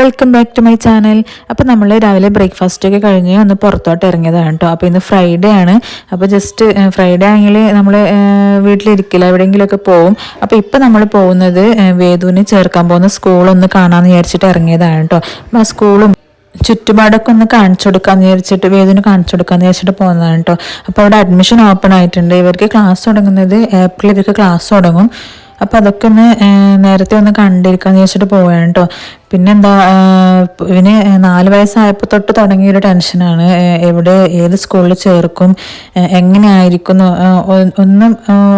Welcome back to my channel അപ്പോൾ നമ്മൾ രാവിലെ ബ്രേക്ക്ഫാസ്റ്റ് ഒക്കെ കഴിഞ്ഞ് ഒന്ന് പുറത്തോട്ട് ഇറങ്ങിയതാണ് കേട്ടോ അപ്പോൾ ഇന്ന് ഫ്രൈഡേ ആണ്. അപ്പോൾ ജസ്റ്റ് ഫ്രൈഡേ ആണെങ്കിൽ നമ്മൾ വീട്ടിലിരിക്കില്ല എവിടെയെങ്കിലുമൊക്കെ പോവും. അപ്പോൾ ഇപ്പോൾ നമ്മൾ പോകുന്നത് വേദുവിന് ചേർക്കാൻ പോകുന്ന സ്കൂളൊന്ന് കാണാമെന്ന് വിചാരിച്ചിട്ട് ഇറങ്ങിയതാണ് കേട്ടോ അപ്പോൾ ആ സ്കൂളും ചുറ്റുപാടൊക്കെ ഒന്ന് കാണിച്ചു കൊടുക്കാന്ന് വിചാരിച്ചിട്ട് വേദന കാണിച്ചു കൊടുക്കാന്ന് വിചാരിച്ചിട്ട് പോകുന്നതാണ് കേട്ടോ അപ്പോൾ അവിടെ അഡ്മിഷൻ ഓപ്പൺ ആയിട്ടുണ്ട്. ഇവർക്ക് ക്ലാസ് തുടങ്ങുന്നത് ഏപ്രിൽ ഇവർക്ക് ക്ലാസ് തുടങ്ങും. അപ്പോൾ അതൊക്കെ ഒന്ന് നേരത്തെ ഒന്ന് കണ്ടിരിക്കാൻ ചോദിച്ചിട്ട് പോവുകയാണ് കേട്ടോ പിന്നെന്താ ഇവന് നാല് വയസ്സായപ്പോൾ തൊട്ട് തുടങ്ങിയ ഒരു ടെൻഷനാണ് എവിടെ ഏത് സ്കൂളിൽ ചേർക്കും എങ്ങനെയായിരിക്കും ഒന്നും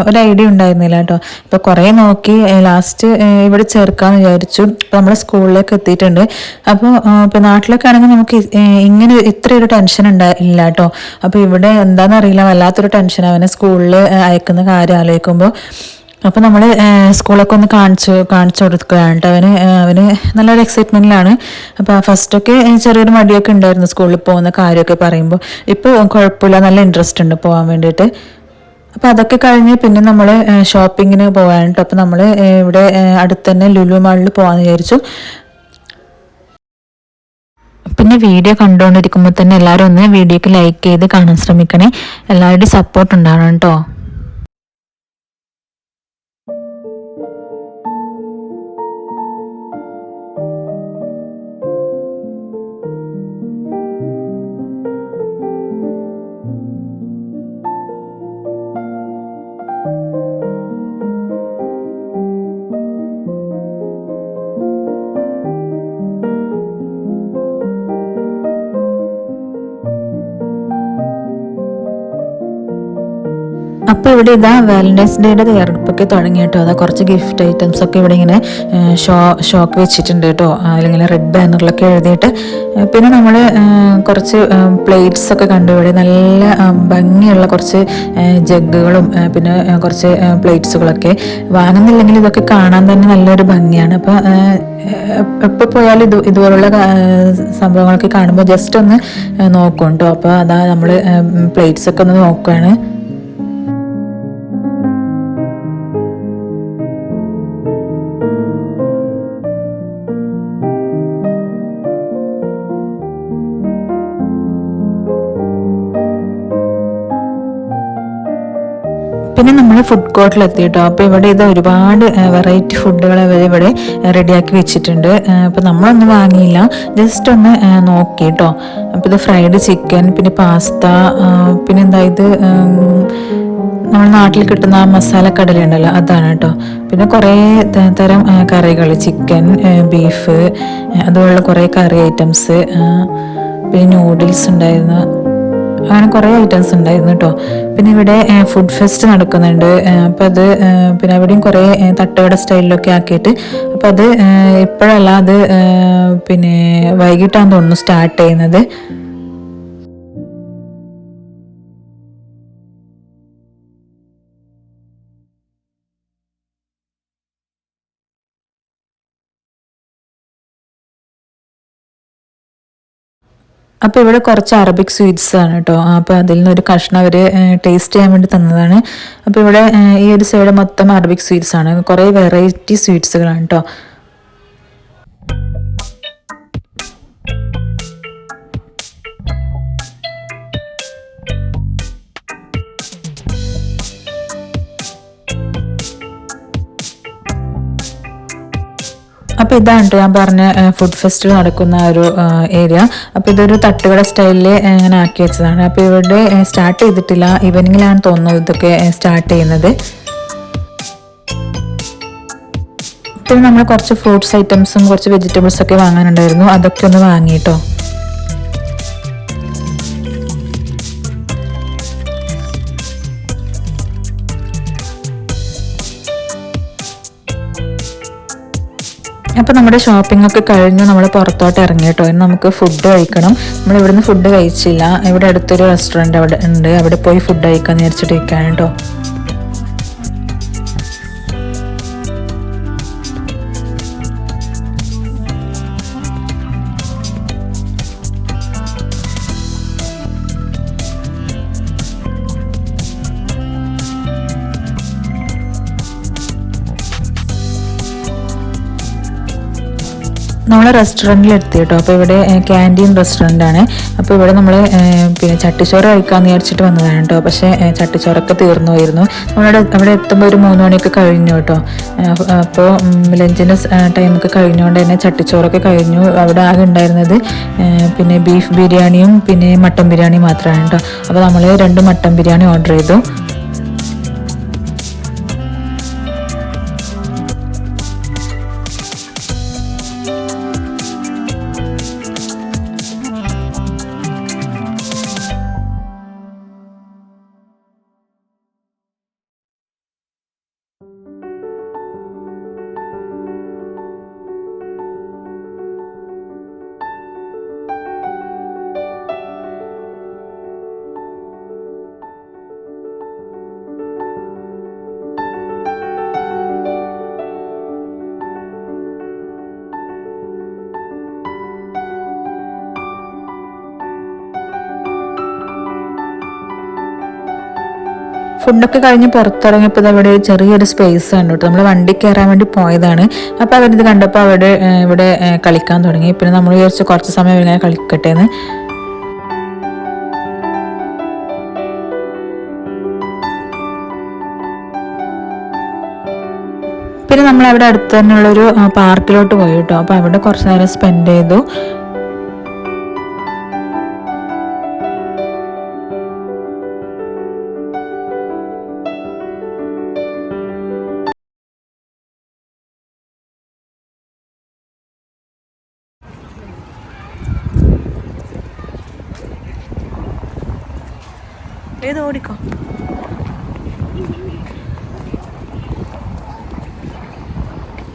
ഒരു ഐഡിയ ഉണ്ടായിരുന്നില്ല കേട്ടോ ഇപ്പോൾ കുറേ നോക്കി ലാസ്റ്റ് ഇവിടെ ചേർക്കാമെന്ന് വിചാരിച്ചു. ഇപ്പോൾ നമ്മൾ സ്കൂളിലേക്ക് എത്തിയിട്ടുണ്ട്. അപ്പോൾ ഇപ്പോൾ നാട്ടിലൊക്കെ ആണെങ്കിൽ നമുക്ക് ഇങ്ങനെ ഇത്ര ഒരു ടെൻഷൻ ഉണ്ടാ ഇല്ല കേട്ടോ അപ്പോൾ ഇവിടെ എന്താണെന്ന് അറിയില്ല വല്ലാത്തൊരു ടെൻഷൻ അവനെ സ്കൂളിൽ അയക്കുന്ന കാര്യം ആലോചിക്കുമ്പോൾ അപ്പോൾ നമ്മൾ സ്കൂളൊക്കെ ഒന്ന് കാണിച്ചു കാണിച്ചു കൊടുക്കുകയാണ് കേട്ടോ അവന് അവന് നല്ലൊരു എക്സൈറ്റ്മെന്റിലാണ് അപ്പോൾ ഫസ്റ്റൊക്കെ ചെറിയൊരു മടിയൊക്കെ ഉണ്ടായിരുന്നു സ്കൂളിൽ പോകുന്ന കാര്യമൊക്കെ പറയുമ്പോൾ. ഇപ്പോൾ കുഴപ്പമില്ല നല്ല ഇൻട്രസ്റ്റ് ഉണ്ട് പോകാൻ വേണ്ടിയിട്ട്. അപ്പോൾ അതൊക്കെ കഴിഞ്ഞ് പിന്നെ നമ്മൾ ഷോപ്പിങ്ങിന് പോകാൻ കേട്ടോ അപ്പോൾ നമ്മൾ ഇവിടെ അടുത്ത് തന്നെ ലുലു മാളിൽ പോകാമെന്ന് വിചാരിച്ചു. പിന്നെ വീഡിയോ കണ്ടുകൊണ്ടിരിക്കുമ്പോൾ തന്നെ എല്ലാവരും ഒന്ന് വീഡിയോക്ക് ലൈക്ക് ചെയ്ത് കാണാൻ ശ്രമിക്കണേ. എല്ലാവരുടെയും സപ്പോർട്ട് ഉണ്ടാവണം കേട്ടോ അപ്പോൾ ഇവിടെ ഇതാ വാലന്റൈൻസ് ഡേയുടെ തയ്യാറെടുപ്പൊക്കെ തുടങ്ങി കേട്ടോ. അതാ കുറച്ച് ഗിഫ്റ്റ് ഐറ്റംസ് ഒക്കെ ഇവിടെ ഇങ്ങനെ ഷോ ഷോക്ക് വെച്ചിട്ടുണ്ട് കേട്ടോ. അല്ലെങ്കിൽ റെഡ് ബാനറിലൊക്കെ എഴുതിയിട്ട് പിന്നെ നമ്മൾ കുറച്ച് പ്ലേറ്റ്സ് ഒക്കെ കണ്ടു. ഇവിടെ നല്ല ഭംഗിയുള്ള കുറച്ച് ജഗ്ഗുകളും പിന്നെ കുറച്ച് പ്ലേറ്റ്സുകളൊക്കെ വാങ്ങുന്നില്ലെങ്കിൽ ഇതൊക്കെ കാണാൻ തന്നെ നല്ലൊരു ഭംഗിയാണ്. അപ്പോൾ എപ്പോൾ പോയാലും ഇത് ഇതുപോലുള്ള സംഭവങ്ങളൊക്കെ കാണുമ്പോൾ ജസ്റ്റ് ഒന്ന് നോക്കും കേട്ടോ. അപ്പോൾ അതാ നമ്മൾ പ്ലേറ്റ്സൊക്കെ ഒന്ന് നോക്കുകയാണ് നമ്മൾ ഫുഡ് കോർട്ടിൽ എത്തിയിട്ടോ. അപ്പോൾ ഇവിടെ ഇത് ഒരുപാട് വെറൈറ്റി ഫുഡുകൾ അവർ ഇവിടെ റെഡിയാക്കി വെച്ചിട്ടുണ്ട്. അപ്പോൾ നമ്മളൊന്നും വാങ്ങിയില്ല. ജസ്റ്റ് ഒന്ന് നോക്കി കേട്ടോ അപ്പോൾ ഇത് ഫ്രൈഡ് ചിക്കൻ പിന്നെ പാസ്ത പിന്നെ എന്താ ഇത് നമ്മൾ നാട്ടിൽ കിട്ടുന്ന ആ മസാല കടല ഉണ്ടല്ലോ അതാണ് കേട്ടോ പിന്നെ കുറേ തരം കറികൾ ചിക്കൻ ബീഫ് അതുപോലുള്ള കുറേ കറി ഐറ്റംസ് പിന്നെ നൂഡിൽസ് ഉണ്ടായിരുന്നു. അങ്ങനെ കുറേ ഐറ്റംസ് ഉണ്ടായിരുന്നു കേട്ടോ പിന്നെ ഇവിടെ ഫുഡ് ഫെസ്റ്റ് നടക്കുന്നുണ്ട്. അപ്പം അത് പിന്നെ അവിടെയും കുറേ തട്ടുകട സ്റ്റൈലിലൊക്കെ ആക്കിയിട്ട്. അപ്പം അത് ഇപ്പോഴല്ല അത് പിന്നെ വൈകിട്ടാന്ന് തോന്നുന്നു സ്റ്റാർട്ട് ചെയ്യുന്നത്. അപ്പോൾ ഇവിടെ കുറച്ച് അറബിക് സ്വീറ്റ്സ് ആണ് കേട്ടോ അപ്പോൾ അതിൽ നിന്ന് ഒരു കഷ്ണം അവർ ടേസ്റ്റ് ചെയ്യാൻ വേണ്ടി തന്നതാണ്. അപ്പോൾ ഇവിടെ ഈ ഒരു സൈഡ് മൊത്തം അറബിക് സ്വീറ്റ്സ് ആണ്. കുറേ വെറൈറ്റി സ്വീറ്റ്സുകളാണ് കേട്ടോ അപ്പോൾ ഇതാണ് ഞാൻ പറഞ്ഞ ഫുഡ് ഫെസ്റ്റിവൽ നടക്കുന്ന ഒരു ഏരിയ അപ്പോൾ ഇതൊരു തട്ടുകട സ്റ്റൈലിൽ ഇങ്ങനെ ആക്കി വെച്ചതാണ്. അപ്പോൾ ഇവിടെ സ്റ്റാർട്ട് ചെയ്തിട്ടില്ല. ഈവനിങ്ങിലാണ് തോന്നുന്നത് ഇതൊക്കെ സ്റ്റാർട്ട് ചെയ്യുന്നത്. പിന്നെ നമ്മൾ കുറച്ച് ഫ്രൂട്ട്സ് ഐറ്റംസും കുറച്ച് വെജിറ്റബിൾസ് ഒക്കെ വാങ്ങാനുണ്ടായിരുന്നു. അതൊക്കെ ഒന്ന് വാങ്ങിട്ടോ. അപ്പോൾ നമ്മുടെ ഷോപ്പിംഗ് ഒക്കെ കഴിഞ്ഞ്. നമ്മൾ പുറത്തോട്ട് ഇറങ്ങി കേട്ടോ. ഇനി നമുക്ക് ഫുഡ് കഴിക്കണം. നമ്മൾ ഇവിടുന്ന് ഫുഡ് കഴിച്ചില്ല. ഇവിടെ അടുത്തൊരു റെസ്റ്റോറന്റ് അവിടെ ഉണ്ട്. അവിടെ പോയി ഫുഡ് കഴിക്കാൻ വിചാരിച്ചിട്ടിരിക്കുകയാണ് കേട്ടോ. നമ്മൾ റെസ്റ്റോറന്റിൽ എത്തി കേട്ടോ. അപ്പോൾ ഇവിടെ ക്യാന്റീൻ ആണ്. അപ്പോൾ ഇവിടെ നമ്മൾ പിന്നെ ചട്ടിച്ചോറ് കഴിക്കാമെന്ന് വിചാരിച്ചിട്ട് വന്നതാണ് കേട്ടോ. പക്ഷേ ചട്ടിച്ചോറൊക്കെ തീർന്നു പോയിരുന്നു നമ്മളവിടെ അവിടെ എത്തുമ്പോൾ ഒരു മൂന്ന് മണിയൊക്കെ കഴിഞ്ഞു കേട്ടോ. അപ്പോൾ ലഞ്ചിന്റെ ടൈമൊക്കെ കഴിഞ്ഞുകൊണ്ട് തന്നെ ചട്ടിച്ചോറൊക്കെ കഴിഞ്ഞു. അവിടെ ആകെ ഉണ്ടായിരുന്നത് പിന്നെ ബീഫ് ബിരിയാണിയും പിന്നെ മട്ടൻ ബിരിയാണിയും മാത്രമാണ് കേട്ടോ. അപ്പോൾ നമ്മൾ രണ്ട് മട്ടൻ ബിരിയാണി ഓർഡർ ചെയ്തു. ഫുഡൊക്കെ കഴിഞ്ഞ് പുറത്തിറങ്ങിയപ്പോൾ ഇത് അവിടെ ഒരു ചെറിയൊരു സ്പേസ് ആണ് കേട്ടോ. നമ്മൾ വണ്ടി കയറാൻ വേണ്ടി പോയതാണ്. അപ്പോൾ അവരിത് കണ്ടപ്പോൾ അവിടെ ഇവിടെ കളിക്കാൻ തുടങ്ങി. പിന്നെ നമ്മൾ വിചാരിച്ച് കുറച്ച് സമയം ഇങ്ങനെ കളിക്കട്ടെ എന്ന്. പിന്നെ നമ്മൾ അവിടെ അടുത്ത് തന്നെയുള്ളൊരു പാർക്കിലോട്ട് പോയി കേട്ടോ. അപ്പോൾ അവിടെ കുറച്ച് നേരം സ്പെൻഡ് ചെയ്തു. ഏത് ഓടിക്കോ?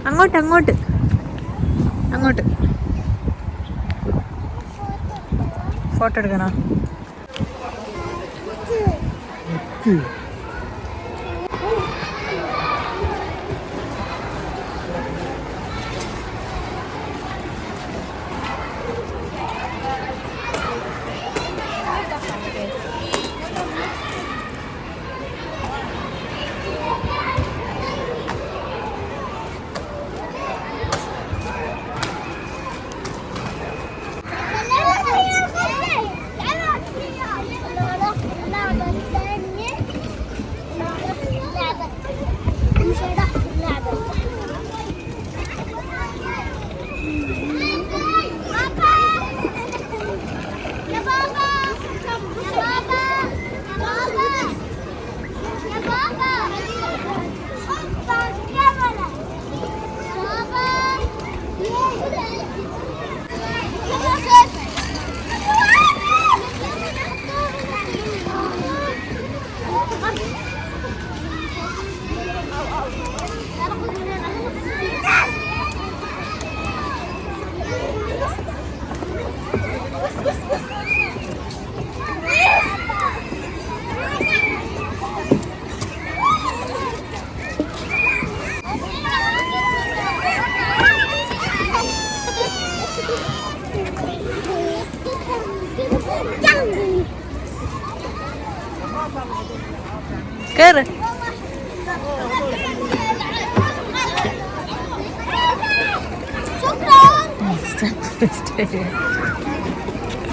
അങ്ങോട്ട് അങ്ങോട്ട്. അങ്ങോട്ട്. ഫോട്ടോ എടുക്കണോ?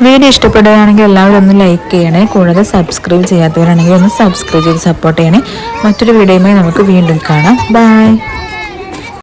വീഡിയോ ഇഷ്ടപ്പെടുകയാണെങ്കിൽ എല്ലാവരും ഒന്ന് ലൈക്ക് ചെയ്യണേ. കൂടാതെ സബ്സ്ക്രൈബ് ചെയ്യാത്തവരാണെങ്കിൽ ഒന്ന് സബ്സ്ക്രൈബ് ചെയ്ത് സപ്പോർട്ട് ചെയ്യണേ. മറ്റൊരു വീഡിയോയുമായി നമുക്ക് വീണ്ടും കാണാം. ബൈ